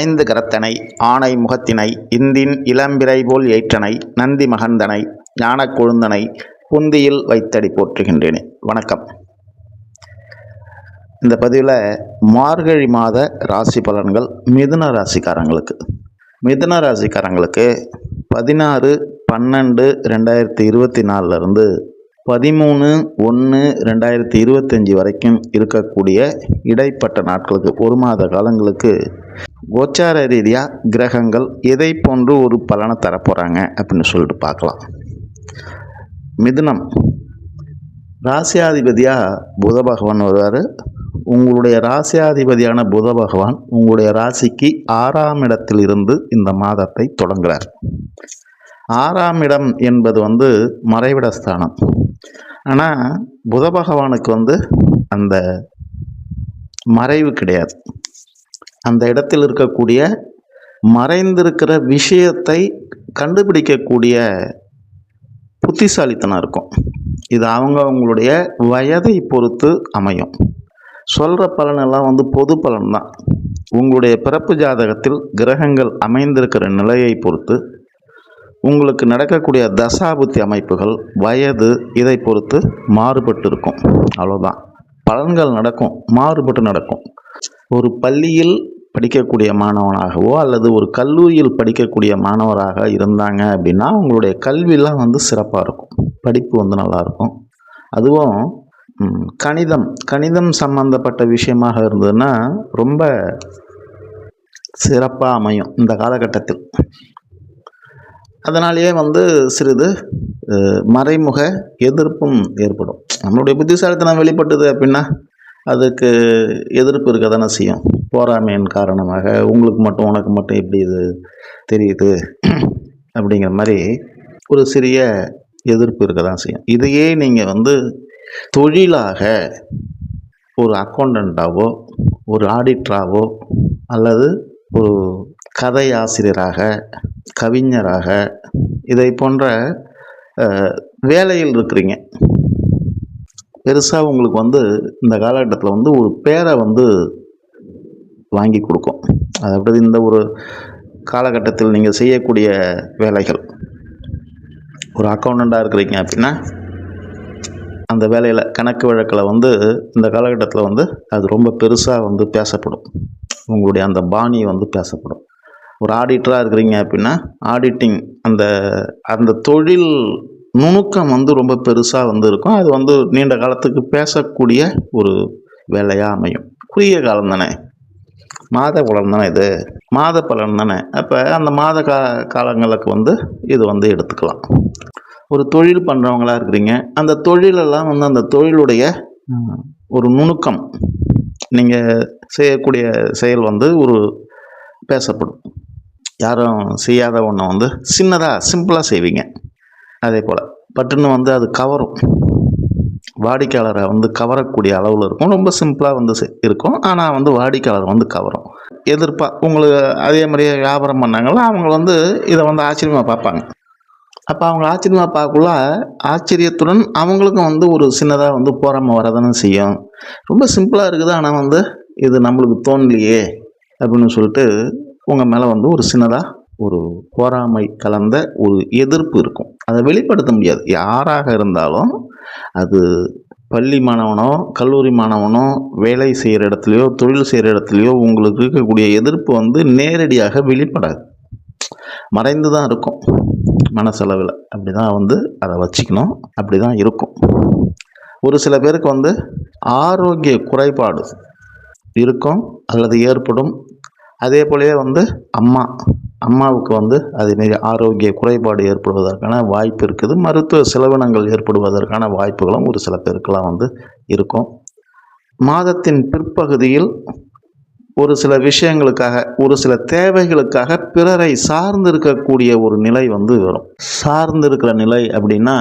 ஐந்து கரத்தனை ஆணை முகத்தினை இந்தின் இளம்பிறை போல் ஏற்றனை நந்தி மகந்தனை ஞான கொழுந்தனை புந்தியில் வைத்தடி போற்றுகின்றேனே. வணக்கம். இந்த பதிவில் மார்கழி மாத ராசி பலன்கள் மிதுன ராசிக்காரங்களுக்கு. மிதுன ராசிக்காரங்களுக்கு பதினாறு பன்னெண்டு ரெண்டாயிரத்தி இருபத்தி நாலுலேருந்து பதிமூணு ஒன்று ரெண்டாயிரத்தி இருபத்தஞ்சி வரைக்கும் இருக்கக்கூடிய இடைப்பட்ட நாட்களுக்கு ஒரு மாத காலங்களுக்கு கோச்சார ரீதியாக கிரகங்கள் எதை போன்று ஒரு பலனை தரப்போகிறாங்க அப்படின்னு சொல்லிட்டு பார்க்கலாம். மிதுனம். ராசியாதிபதியாக புத பகவான் வருவார். உங்களுடைய ராசியாதிபதியான புத பகவான் உங்களுடைய ராசிக்கு ஆறாம் இடத்தில் இருந்து இந்த மாதத்தை தொடங்குறார். ஆறாம் இடம் என்பது வந்து மறைவிட ஸ்தானம். ஆனால் புத பகவானுக்கு வந்து அந்த மறைவு கிடையாது. அந்த இடத்தில் இருக்கக்கூடிய மறைந்திருக்கிற விஷயத்தை கண்டுபிடிக்கக்கூடிய புத்திசாலித்தனம் இருக்கும். இது அவங்க அவங்களுடைய வயதை பொறுத்து அமையும். சொல்கிற பலனெல்லாம் வந்து பொது பலன் தான். உங்களுடைய பிறப்பு ஜாதகத்தில் கிரகங்கள் அமைந்திருக்கிற நிலையை பொறுத்து உங்களுக்கு நடக்கக்கூடிய தசாபுத்தி அமைப்புகள் வயது இதை பொறுத்து மாறுபட்டு இருக்கும் அவ்வளோதான் பலன்கள் நடக்கும் மாறுபட்டு நடக்கும். ஒரு பள்ளியில் படிக்கக்கூடிய மாணவனாகவோ அல்லது ஒரு கல்லூரியில் படிக்கக்கூடிய மாணவராக இருந்தாங்க அப்படின்னா அவங்களுடைய கல்வியெலாம் வந்து சிறப்பாக இருக்கும். படிப்பு வந்து நல்லாயிருக்கும் அதுவும் கணிதம் கணிதம் சம்பந்தப்பட்ட விஷயமாக இருந்ததுன்னா ரொம்ப சிறப்பாக அமையும் இந்த காலகட்டத்தில். அதனாலேயே வந்து சிறிது மறைமுக எதிர்ப்பும் ஏற்படும். நம்மளுடைய புத்திசாலித்தனம் வெளிப்பட்டது அப்படின்னா அதுக்கு எதிர்ப்பு இருக்க தானே செய்யும். போராமையின் காரணமாக உங்களுக்கு மட்டும் உனக்கு மட்டும் எப்படி இது தெரியுது? அப்படிங்கிற மாதிரி ஒரு சிறிய எதிர்ப்பு இருக்க தான் செய்யும். இதையே நீங்கள் வந்து தொழிலாக ஒரு அக்கௌண்டண்ட்டாவோ ஒரு ஆடிட்டராகவோ அல்லது ஒரு கதை ஆசிரியராக கவிஞராக இதை போன்ற வேலையில் இருக்கிறீங்க. பெருசாக உங்களுக்கு வந்து இந்த காலகட்டத்தில் வந்து ஒரு பேரை வந்து வாங்கி கொடுக்கும். அதாவது இந்த ஒரு காலகட்டத்தில் நீங்கள் செய்யக்கூடிய வேலைகள். ஒரு அக்கௌண்டண்ட்டாக இருக்கிறீங்க அப்படின்னா அந்த வேலையில் கணக்கு வழக்கில் வந்து இந்த காலகட்டத்தில் வந்து அது ரொம்ப பெருசாக வந்து பேசப்படும். உங்களுடைய அந்த பாணி வந்து பேசப்படும். ஒரு ஆடிட்டராக இருக்கிறீங்க அப்படின்னா ஆடிட்டிங் அந்த அந்த தொழில் நுணுக்கம் வந்து ரொம்ப பெருசாக வந்து இருக்கும் அது வந்து நீண்ட காலத்துக்கு பேசக்கூடிய ஒரு வேலையாக அமையும். குறுகிய காலம் தானே? மாத பலன் தானே இது? மாத பலன் தானே? அப்போ அந்த மாத கா காலங்களுக்கு வந்து இது வந்து எடுத்துக்கலாம். ஒரு தொழில் பண்ணுறவங்களா இருக்கிறீங்க. அந்த தொழிலெல்லாம் வந்து அந்த தொழிலுடைய ஒரு நுணுக்கம். நீங்கள் செய்யக்கூடிய செயல் வந்து ஒரு பேசப்படும். யாரும் செய்யாத ஒன்றை வந்து சின்னதாக சிம்பிளாக செய்வீங்க. அதே போல் பட்டுன்னு வந்து அது கவரும். வாடிக்கையாளரை வந்து கவரக்கூடிய அளவில் இருக்கும். ரொம்ப சிம்பிளாக வந்து இருக்கும். ஆனால் வந்து வாடிக்கையாளர் வந்து கவரும். எதிர்ப்பாக உங்களுக்கு அதே மாதிரியே வியாபாரம் பண்ணாங்களா அவங்க வந்து இதை வந்து ஆச்சரியமாக பார்ப்பாங்க. அப்போ அவங்க ஆச்சரியமாக பார்க்கக்குள்ள ஆச்சரியத்துடன் அவங்களுக்கும் வந்து ஒரு சின்னதாக வந்து போராமல் வரதானே செய்யும். ரொம்ப சிம்பிளாக இருக்குது. ஆனால் வந்து இது நம்மளுக்கு தோணலையே அப்படின்னு சொல்லிட்டு உங்கள் மேலே வந்து ஒரு சின்னதாக ஒரு பொறாமை கலந்த ஒரு எதிர்ப்பு இருக்கும். அதை வெளிப்படுத்த முடியாது. யாராக இருந்தாலும் அது பள்ளி மாணவனோ கல்லூரி மாணவனோ வேலை செய்கிற இடத்துலையோ தொழில் செய்கிற இடத்துலையோ உங்களுக்கு இருக்கக்கூடிய எதிர்ப்பு வந்து நேரடியாக வெளிப்படாது. மறைந்து தான் இருக்கும். மனசளவில். அப்படி தான் வந்து அதை வச்சுக்கணும். அப்படி தான் இருக்கும். ஒரு சில பேருக்கு வந்து ஆரோக்கிய குறைபாடு இருக்கும் அல்லது ஏற்படும். அதே போலவே வந்து அம்மா அம்மாவுக்கு வந்து அதேமாரி ஆரோக்கிய குறைபாடு ஏற்படுவதற்கான வாய்ப்பு இருக்குது. மருத்துவ செலவினங்கள் ஏற்படுவதற்கான வாய்ப்புகளும் ஒரு சில பேருக்கெல்லாம் வந்து இருக்கும். மாதத்தின் பிற்பகுதியில் ஒரு சில விஷயங்களுக்காக ஒரு சில தேவைகளுக்காக பிறரை சார்ந்து இருக்கக்கூடிய ஒரு நிலை வந்து வரும். சார்ந்து இருக்கிற நிலை அப்படின்னா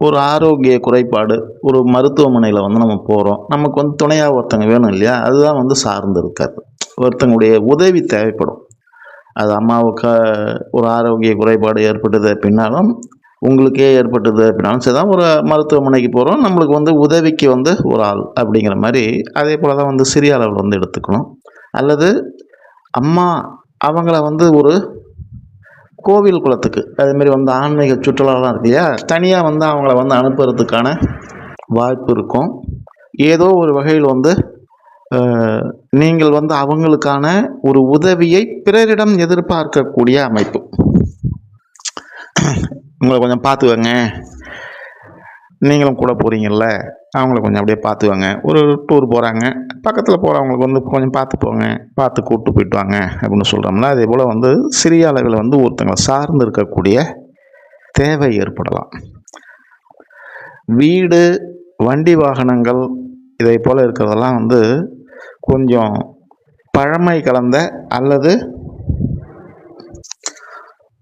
ஒரு ஆரோக்கிய குறைபாடு ஒரு மருத்துவமனையில் வந்து நம்ம போகிறோம் நமக்கு வந்து துணையாக ஒருத்தங்க வேணும் இல்லையா? அதுதான் வந்து சார்ந்து இருக்காது ஒருத்தங்களுடைய உதவி தேவைப்படும். அது அம்மாவுக்கு ஒரு ஆரோக்கிய குறைபாடு ஏற்பட்டது அப்படின்னாலும் உங்களுக்கே ஏற்பட்டது அப்படின்னாலும் சரி தான் ஒரு மருத்துவமனைக்கு போகிறோம் நம்மளுக்கு வந்து உதவிக்கு வந்து ஒரு ஆள் அப்படிங்கிற மாதிரி அதே போல் தான் வந்து சிறிய அளவில் வந்து எடுத்துக்கணும். அல்லது அம்மா அவங்கள வந்து ஒரு கோவில் குளத்துக்கு அதேமாரி வந்து ஆன்மீக சுற்றுலாலாம் இருக்கு இல்லையா? தனியாக வந்து அவங்கள வந்து அனுப்புறதுக்கான வாய்ப்பு இருக்கும். ஏதோ ஒரு வகையில் வந்து நீங்கள் வந்து அவங்களுக்கான ஒரு உதவியை பிறரிடம் எதிர்பார்க்கக்கூடிய அமைப்பு. உங்களை கொஞ்சம் பார்த்துக்கங்க. நீங்களும் கூட போகிறீங்கல்ல அவங்கள கொஞ்சம் அப்படியே பார்த்துக்கோங்க. ஒரு டூர் போகிறாங்க பக்கத்தில் போகிறவங்களுக்கு வந்து கொஞ்சம் பார்த்து போங்க. பார்த்து கூப்பிட்டு போயிட்டு வாங்க அப்படின்னு சொல்கிறோம்ல அதே போல் வந்து சிறிய அளவில் வந்து ஒருத்தங்களை சார்ந்து இருக்கக்கூடிய தேவை ஏற்படலாம். வீடு வண்டி வாகனங்கள் இதை போல் இருக்கிறதெல்லாம் வந்து கொஞ்சம் பழமை கலந்த அல்லது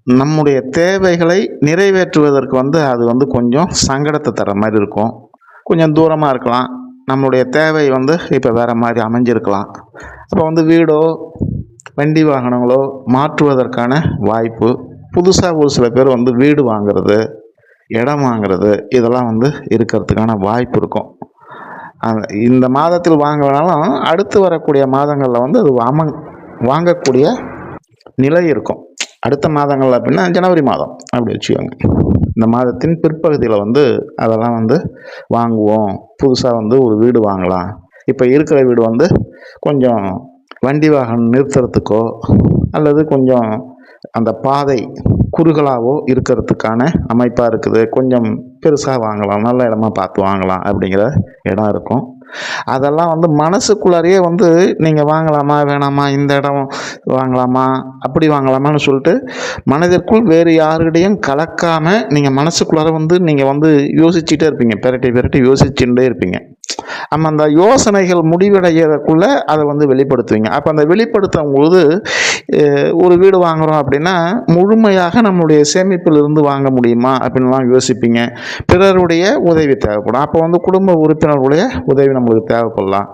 நம்முடைய தேவைகளை நிறைவேற்றுவதற்கு வந்து அது வந்து கொஞ்சம் சங்கடத்தை தர மாதிரி இருக்கும். கொஞ்சம் தூரமாக இருக்கலாம். நம்மளுடைய தேவை வந்து இப்போ வேறு மாதிரி அமைஞ்சிருக்கலாம். அப்போ வந்து வீடோ வண்டி வாகனங்களோ மாற்றுவதற்கான வாய்ப்பு. புதுசாக ஒரு சில பேர் வந்து வீடு வாங்குறது இடம் வாங்குறது இதெல்லாம் வந்து இருக்கிறதுக்கான வாய்ப்பு இருக்கும். இந்த மாதத்தில் வாங்க வேணாலும் அடுத்து வரக்கூடிய மாதங்களில் வந்து அது வாங்க வாங்கக்கூடிய நிலை இருக்கும். அடுத்த மாதங்கள் அப்படின்னா ஜனவரி மாதம் அப்படி வச்சுக்கோங்க. இந்த மாதத்தின் பிற்பகுதியில் வந்து அதெல்லாம் வந்து வாங்குவோம். புதுசாக வந்து ஒரு வீடு வாங்கலாம். இப்போ இருக்கிற வீடு வந்து கொஞ்சம் வண்டி வாகனம் நிறுத்துறதுக்கோ அல்லது கொஞ்சம் அந்த பாதை குறுகலாவோ இருக்கிறதுக்கான அமைப்பாக இருக்குது. கொஞ்சம் பெருசாக வாங்கலாம் நல்ல இடமா பார்த்து வாங்கலாம் அப்படிங்கிற இடம் இருக்கும். அதெல்லாம் வந்து மனசுக்குள்ளாரையே வந்து நீங்கள் வாங்கலாமா வேணாமா இந்த இடம் வாங்கலாமா அப்படி வாங்கலாமான்னு சொல்லிட்டு மனதிற்குள் வேறு யாருக்கிட்டையும் கலக்காமல் நீங்கள் மனசுக்குள்ளார வந்து நீங்கள் வந்து யோசிச்சுட்டே இருப்பீங்க. பெரட்டி பெரட்டி யோசிச்சுட்டே இருப்பீங்க. நம்ம அந்த யோசனைகள் முடிவடைகிறதுக்குள்ளே அதை வந்து வெளிப்படுத்துவீங்க. அப்போ அந்த வெளிப்படுத்தும் போது ஒரு வீடு வாங்குறோம் அப்படின்னா முழுமையாக நம்மளுடைய சேமிப்பிலிருந்து வாங்க முடியுமா அப்படின்லாம் யோசிப்பீங்க. பிறருடைய உதவி தேவைப்படும். அப்போ வந்து குடும்ப உறுப்பினர்களுடைய உதவி நம்மளுக்கு தேவைப்படலாம்.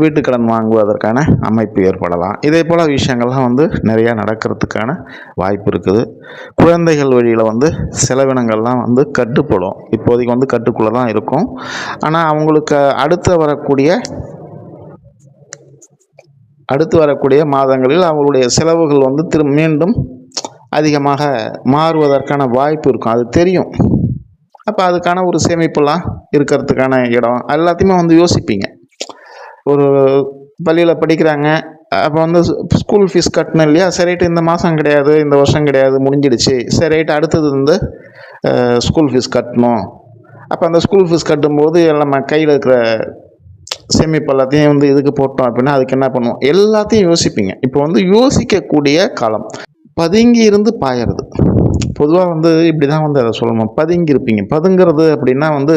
வீட்டுக்கடன் வாங்குவதற்கான அமைப்பு ஏற்படலாம். இதே போல் விஷயங்கள்லாம் வந்து நிறையா நடக்கிறதுக்கான வாய்ப்பு இருக்குது. குழந்தைகள் வழியில் வந்து செலவினங்கள்லாம் வந்து கட்டுப்படும். இப்போதைக்கு வந்து கட்டுக்குள்ளே தான் இருக்கும். ஆனால் அவங்களுக்கு அடுத்து வரக்கூடிய அடுத்து வரக்கூடிய மாதங்களில் அவங்களுடைய செலவுகள் வந்து திரு மீண்டும் அதிகமாக மாறுவதற்கான வாய்ப்பு இருக்கும். அது தெரியும். அப்போ அதுக்கான ஒரு சேமிப்புலாம் இருக்கிறதுக்கான இடம். எல்லாத்தையுமே வந்து யோசிப்பீங்க. ஒரு பள்ளியில் படிக்கிறாங்க. அப்போ வந்து ஸ்கூல் ஃபீஸ் கட்டணும் இல்லையா? சரிட்டு இந்த மாதம் கிடையாது இந்த வருஷம் கிடையாது முடிஞ்சிடுச்சு. சரிட்டு அடுத்தது வந்து ஸ்கூல் ஃபீஸ் கட்டணும். அப்போ அந்த ஸ்கூல் ஃபீஸ் கட்டும்போது நம்ம கையில் இருக்கிற சேமிப்பு எல்லாத்தையும் வந்து இதுக்கு போட்டோம் அப்படின்னா அதுக்கு என்ன பண்ணுவோம்? எல்லாத்தையும் யோசிப்பீங்க. இப்போ வந்து யோசிக்கக்கூடிய காலம். பதுங்கி இருந்து பாயறது. பொதுவாக வந்து இப்படி தான் வந்து அதை சொல்லணும். பதுங்கியிருப்பீங்க. பதுங்கிறது அப்படின்னா வந்து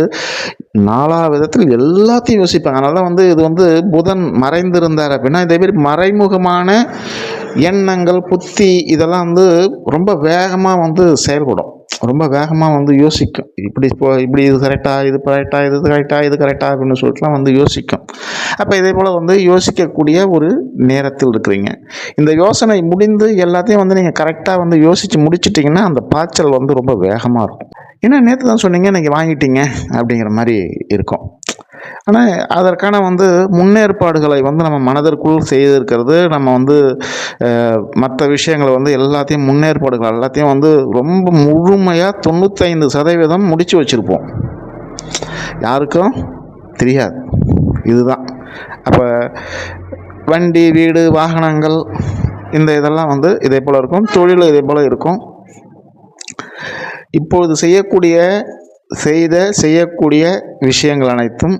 நாலா விதத்தில் எல்லாத்தையும் யோசிப்பாங்க. அதனால தான் வந்து இது வந்து புதன் மறைந்திருந்தார் அப்படின்னா இதே மாதிரி மறைமுகமான எண்ணங்கள் புத்தி இதெல்லாம் வந்து ரொம்ப வேகமாக வந்து செயல்படும். ரொம்ப வேகமாக வந்து யோசிக்கும். இப்படி இப்போ இப்படி இது கரெக்டாக இது கரெக்டாக இது கரெக்டாக இது கரெக்டாக அப்படின்னு சொல்லிட்டுலாம் வந்து யோசிக்கும். அப்போ இதே போல் வந்து யோசிக்கக்கூடிய ஒரு நேரத்தில் இருக்கிறீங்க. இந்த யோசனை முடிந்து எல்லாத்தையும் வந்து நீங்கள் கரெக்டாக வந்து யோசித்து முடிச்சிட்டிங்கன்னா அந்த பாய்ச்சல் வந்து ரொம்ப வேகமாக இருக்கும். ஏன்னா நேற்று தான் சொன்னீங்க இன்றைக்கி வாங்கிட்டீங்க அப்படிங்கிற மாதிரி இருக்கும். ஆனால் அதற்கான வந்து முன்னேற்பாடுகளை வந்து நம்ம மனதிற்குள் செய்திருக்கிறது. நம்ம வந்து மற்ற விஷயங்களை வந்து எல்லாத்தையும் முன்னேற்பாடுகள் எல்லாத்தையும் வந்து ரொம்ப முழுமையாக தொண்ணூத்தைந்து சதவீதம் முடித்து வச்சுருப்போம். யாருக்கும் தெரியாது. இதுதான். அப்போ வண்டி வீடு வாகனங்கள் இந்த இதெல்லாம் வந்து இதே போல் இருக்கும். தொழில் இதே போல் இருக்கும். இப்பொழுது செய்யக்கூடிய செய்த செய்யக்கூடிய விஷயங்கள் அனைத்தும்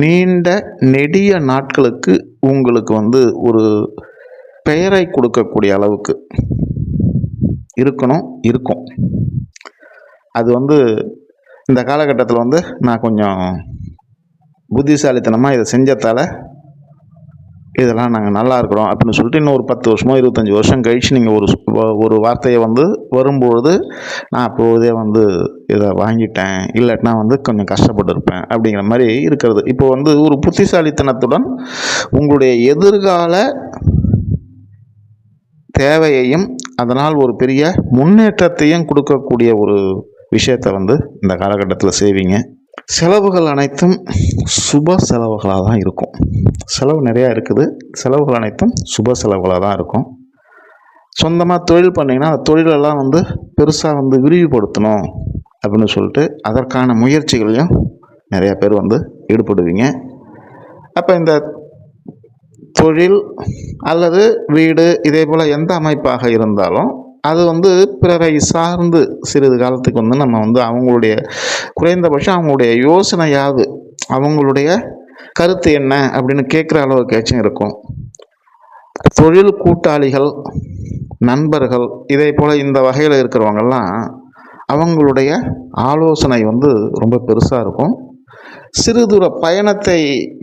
நீண்ட நெடிய நாட்களுக்கு உங்களுக்கு வந்து ஒரு பெயரை கொடுக்கக்கூடிய அளவுக்கு இருக்கணும் இருக்கும். அது வந்து இந்த காலகட்டத்தில் வந்து நான் கொஞ்சம் புத்திசாலித்தனமாக இதை செஞ்சதால இதெல்லாம் நாங்கள் நல்லா இருக்கிறோம் அப்படின்னு சொல்லிட்டு இன்னும் ஒரு பத்து வருஷமோ இருபத்தஞ்சி வருஷம் கழிச்சு நீங்கள் ஒரு ஒரு வார்த்தையை வந்து வரும்பொழுது நான் அப்போதே வந்து இதை வாங்கிட்டேன். இல்லாட்டினா வந்து கொஞ்சம் கஷ்டப்பட்டு இருப்பேன் அப்படிங்கிற மாதிரி இருக்கிறது. இப்போ வந்து ஒரு புத்திசாலித்தனத்துடன் உங்களுடைய எதிர்கால தேவையையும் அதனால் ஒரு பெரிய முன்னேற்றத்தையும் கொடுக்கக்கூடிய ஒரு விஷயத்தை வந்து இந்த காலகட்டத்தில் செய்வீங்க. செலவுகள் அனைத்தும் சுப செலவுகளாக தான் இருக்கும். செலவு நிறையா இருக்குது. செலவுகள் அனைத்தும் சுப செலவுகளாக தான் இருக்கும். சொந்தமாக தொழில் பண்ணிங்கன்னா அந்த தொழிலெல்லாம் வந்து பெருசாக வந்து விரிவுபடுத்தணும் அப்படின்னு சொல்லிட்டு அதற்கான முயற்சிகளையும் நிறையா பேர் வந்து ஈடுபடுவீங்க. அப்போ இந்த தொழில் அல்லது வீடு இதே போல் எந்த அமைப்பாக இருந்தாலும் அது வந்து பிறரை சார்ந்து சிறிது காலத்துக்கு வந்து நம்ம வந்து அவங்களுடைய குறைந்தபட்சம் அவங்களுடைய யோசனையாவது அவங்களுடைய கருத்து என்ன அப்படின்னு கேட்குற அளவுக்காச்சும் இருக்கும். தொழில் கூட்டாளிகள் நண்பர்கள் இதே போல் இந்த வகையில் இருக்கிறவங்கெல்லாம் அவங்களுடைய ஆலோசனை வந்து ரொம்ப பெருசாக இருக்கும். சிறு தூர பயணத்தை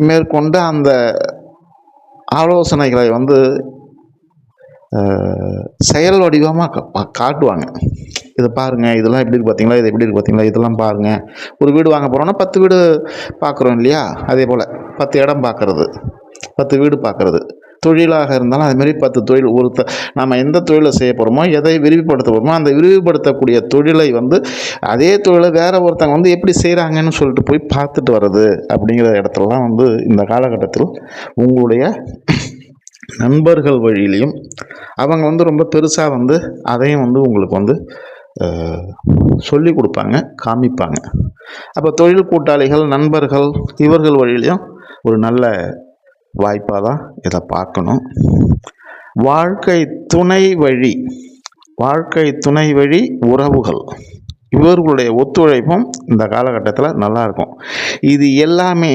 மேற்கொண்டு அந்த ஆலோசனைகளை வந்து செயல் வடிவமாக காட்டுவாங்க. இதை பாருங்கள் இதெல்லாம் எப்படி இருக்கு பார்த்தீங்களா இது எப்படி இருக்கு பார்த்தீங்களா இதெல்லாம் பாருங்கள் ஒரு வீடு வாங்க போகிறோன்னா பத்து வீடு பார்க்குறோம் இல்லையா? அதே போல் பத்து இடம் பார்க்குறது பத்து வீடு பார்க்குறது தொழிலாக இருந்தாலும் அதுமாரி பத்து தொழில் ஒருத்த நம்ம எந்த தொழிலை செய்ய போகிறோமோ எதை விரிவுபடுத்த போகிறோமோ அந்த விரிவுபடுத்தக்கூடிய தொழிலை வந்து அதே தொழிலை வேறு ஒருத்தங்க வந்து எப்படி செய்கிறாங்கன்னு சொல்லிட்டு போய் பார்த்துட்டு வர்றது அப்படிங்கிற இடத்துலலாம் வந்து இந்த காலகட்டத்தில் உங்களுடைய நண்பர்கள் வழியிலையும் அவங்க வந்து ரொம்ப பெருசாக வந்து அதையும் வந்து உங்களுக்கு வந்து சொல்லி கொடுப்பாங்க காமிப்பாங்க. அப்போ தொழில் கூட்டாளிகள் நண்பர்கள் இவர்கள் வழியிலையும் ஒரு நல்ல வாய்ப்பாக தான் இதை பார்க்கணும். வாழ்க்கை துணை வழி வாழ்க்கை துணை வழி உறவுகள். இவர்களுடைய ஒத்துழைப்பும் இந்த காலகட்டத்தில் நல்லா இருக்கும். இது எல்லாமே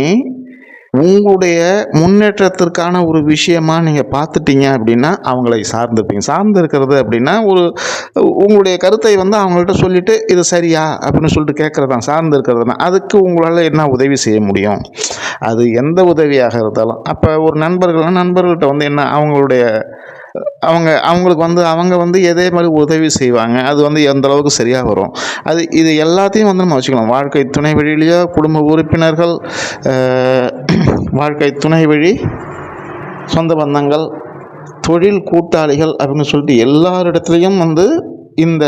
உங்களுடைய முன்னேற்றத்திற்கான ஒரு விஷயமா நீங்கள் பார்த்துட்டீங்க அப்படின்னா அவங்களை சார்ந்திருப்பீங்க. சார்ந்து இருக்கிறது அப்படின்னா ஒரு உங்களுடைய கருத்தை வந்து அவங்கள்ட்ட சொல்லிட்டு இது சரியா? அப்படின்னு சொல்லிட்டு கேட்குறது தான் சார்ந்து இருக்கிறது தான். அதுக்கு உங்களால் என்ன உதவி செய்ய முடியும்? அது எந்த உதவியாக இருந்தாலும். அப்போ ஒரு நண்பர்கள்னால் நண்பர்கள்ட்ட வந்து என்ன அவங்களுடைய அவங்க அவங்களுக்கு வந்து அவங்க வந்து எதே மாதிரி உதவி செய்வாங்க அது வந்து எந்த அளவுக்கு சரியாக வரும்? அது இது எல்லாத்தையும் வந்து நம்ம வச்சுக்கலாம் வாழ்க்கை துணை வழியிலேயோ குடும்ப உறுப்பினர்கள் வாழ்க்கை துணை வழி சொந்த பந்தங்கள் தொழில் கூட்டாளிகள் அப்படின்னு சொல்லிட்டு எல்லாரிடத்துலையும் வந்து இந்த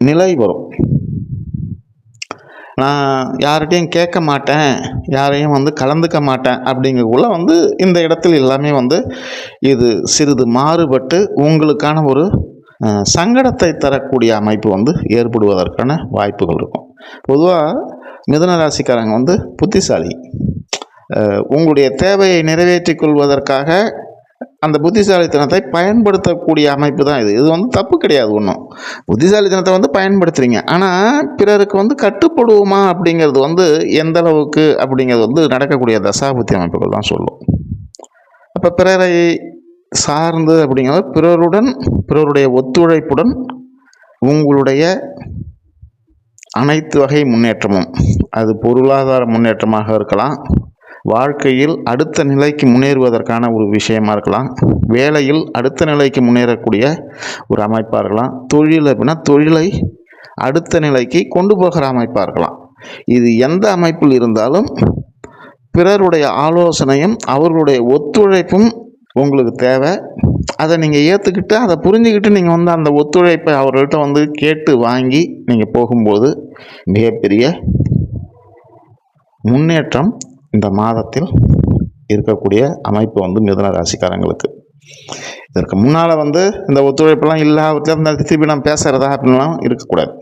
நிலை வரும். நான் யார்கிட்டையும் கேட்க மாட்டேன் யாரையும் வந்து கலந்துக்க மாட்டேன் அப்படிங்கக்குள்ள வந்து இந்த இடத்தில் எல்லாமே வந்து இது சிறிது மாறுபட்டு உங்களுக்கான ஒரு சங்கடத்தை தரக்கூடிய அமைப்பு வந்து ஏற்படுவதற்கான வாய்ப்புகள் இருக்கும். பொதுவாக மிதுன ராசிக்காரங்க வந்து புத்திசாலி. உங்களுடைய தேவையை நிறைவேற்றி கொள்வதற்காக அந்த புத்திசாலித்தனத்தை பயன்படுத்தக்கூடிய அமைப்பு தான் இது. இது வந்து தப்பு கிடையாது ஒன்றும் புத்திசாலித்தனத்தை வந்து பயன்படுத்துறீங்க. ஆனால் பிறருக்கு வந்து கட்டுப்படுவோமா அப்படிங்கிறது வந்து எந்த அளவுக்கு அப்படிங்கிறது வந்து நடக்கக்கூடிய தசாபுத்தி அமைப்புகள் தான் சொல்லும். அப்போ பிறரை சார்ந்து அப்படிங்கிறது பிறருடன் பிறருடைய ஒத்துழைப்புடன் உங்களுடைய அனைத்து வகை முன்னேற்றமும். அது பொருளாதார முன்னேற்றமாக இருக்கலாம். வாழ்க்கையில் அடுத்த நிலைக்கு முன்னேறுவதற்கான ஒரு விஷயமா இருக்கலாம். வேலையில் அடுத்த நிலைக்கு முன்னேறக்கூடிய ஒரு அமைப்பாக இருக்கலாம். தொழில் அப்படின்னா தொழிலை அடுத்த நிலைக்கு கொண்டு போகிற அமைப்பாக இருக்கலாம். இது எந்த அமைப்பில் இருந்தாலும் பிறருடைய ஆலோசனையும் அவர்களுடைய ஒத்துழைப்பும் உங்களுக்கு தேவை. அதை நீங்கள் ஏற்றுக்கிட்டு அதை புரிஞ்சுக்கிட்டு நீங்கள் வந்து அந்த ஒத்துழைப்பை அவர்கள்ட்ட வந்து கேட்டு வாங்கி நீங்கள் போகும்போது மிகப்பெரிய முன்னேற்றம் இந்த மாதத்தில் இருக்கக்கூடிய அமைப்பு வந்து மிதுன ராசிக்காரங்களுக்கு. இதற்கு முன்னால் வந்து இந்த ஒத்துழைப்பெல்லாம் இல்லை அந்த திருப்பி நான் பேசுகிறதா அப்படின்லாம் இருக்கக்கூடாது.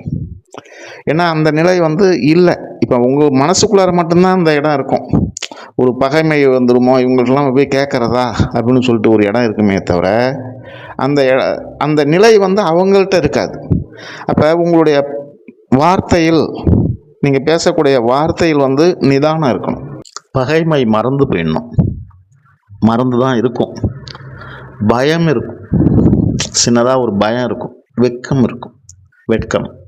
ஏன்னா அந்த நிலை வந்து இல்லை. இப்போ உங்கள் மனசுக்குள்ளார மட்டும்தான் அந்த இடம் இருக்கும். ஒரு பகைமை வந்துருமோ? இவங்கள்ட்டலாம் போய் கேட்குறதா அப்படின்னு சொல்லிட்டு ஒரு இடம் இருக்குமே தவிர அந்த அந்த நிலை வந்து அவங்கள்ட்ட இருக்காது. அப்போ உங்களுடைய வார்த்தையில் நீங்கள் பேசக்கூடிய வார்த்தையில் வந்து நிதானம் இருக்கணும். பகைமை மறந்து போயிடணும். மறந்து தான் இருக்கும். பயம் இருக்கும். சின்னதாக ஒரு பயம் இருக்கும். வெட்கம் இருக்கும். வெட்கம்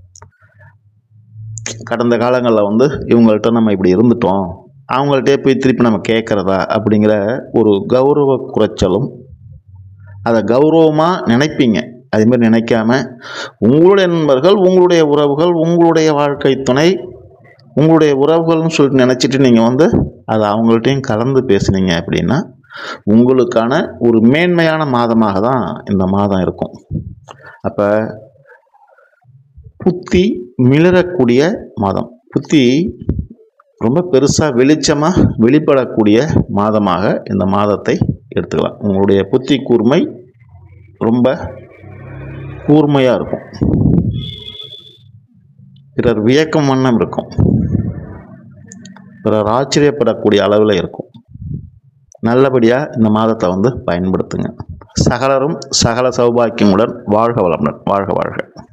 கடந்த காலங்களில் வந்து இவங்கள்ட்ட நம்ம இப்படி இருந்துட்டோம். அவங்கள்ட்டே போய் திருப்பி நம்ம கேட்குறதா அப்படிங்கிற ஒரு கௌரவ குறைச்சலும் அதை கௌரவமாக நினைப்பீங்க. அதேமாதிரி நினைக்காம உங்களுடைய நண்பர்கள் உங்களுடைய உறவுகள் உங்களுடைய வாழ்க்கை துணை உங்களுடைய உறவுகள்னு சொல்லிட்டு நினச்சிட்டு நீங்கள் வந்து அதை அவங்கள்ட்டையும் கலந்து பேசுனீங்க அப்படின்னா உங்களுக்கான ஒரு மேன்மையான மாதமாக தான் இந்த மாதம் இருக்கும். அப்போ புத்தி மிளறக்கூடிய மாதம். புத்தி ரொம்ப பெருசாக வெளிச்சமாக வெளிப்படக்கூடிய மாதமாக இந்த மாதத்தை எடுத்துக்கலாம். உங்களுடைய புத்தி கூர்மை ரொம்ப கூர்மையாக இருக்கும். பிறர் வியக்கும் வண்ணம் இருக்கும். பிறர் ஆச்சரியப்படக்கூடிய அளவில் இருக்கும். நல்லபடியாக இந்த மாதத்தை வந்து பயன்படுத்துங்க. சகலரும் சகல சௌபாக்கியமுடன் வாழ்க வளமுடன். வாழ்க வாழ்க.